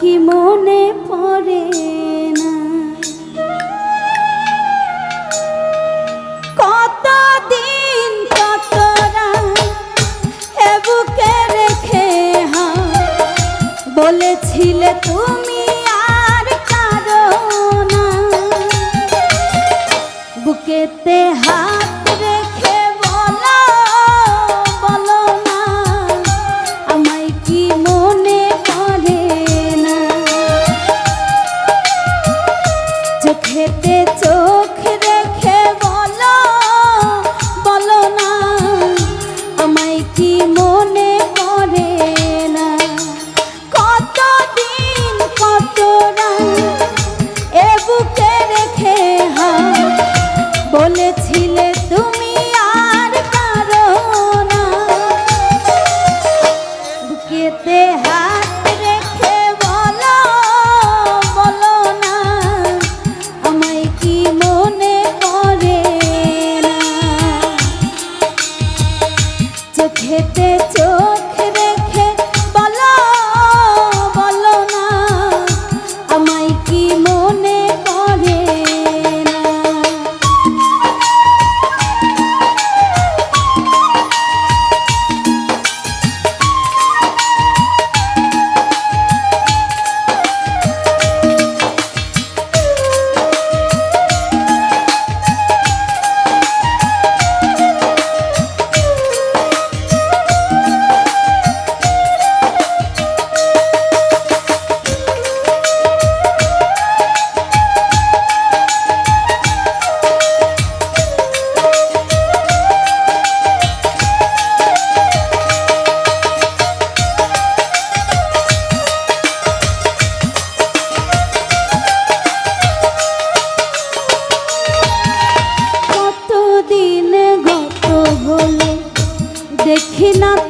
কি মনে পড়ে না? বুকে রেখে হা বলেছিলে তুমি আর কারও না। বুকেতে হা হেতে চোখ রে না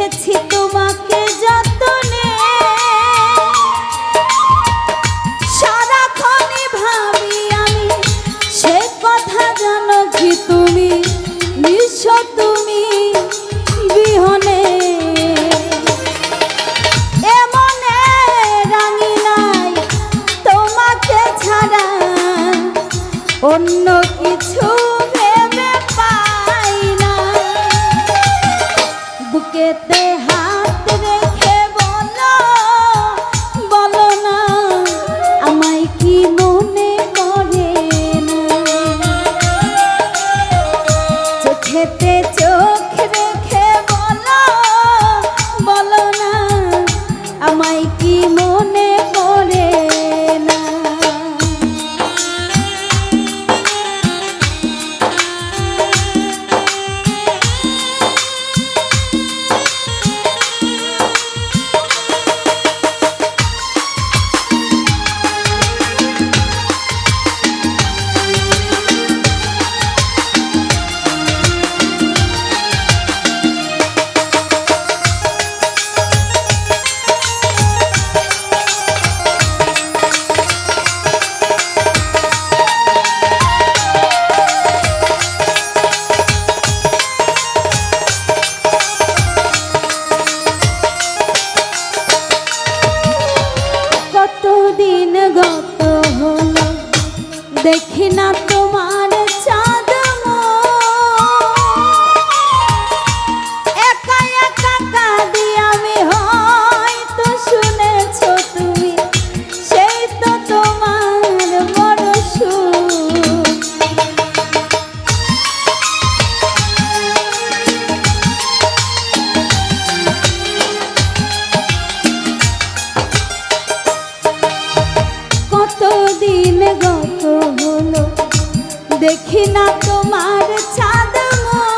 আমি রেখেছি গত হলো। দেখি না তোমার চাঁদ মন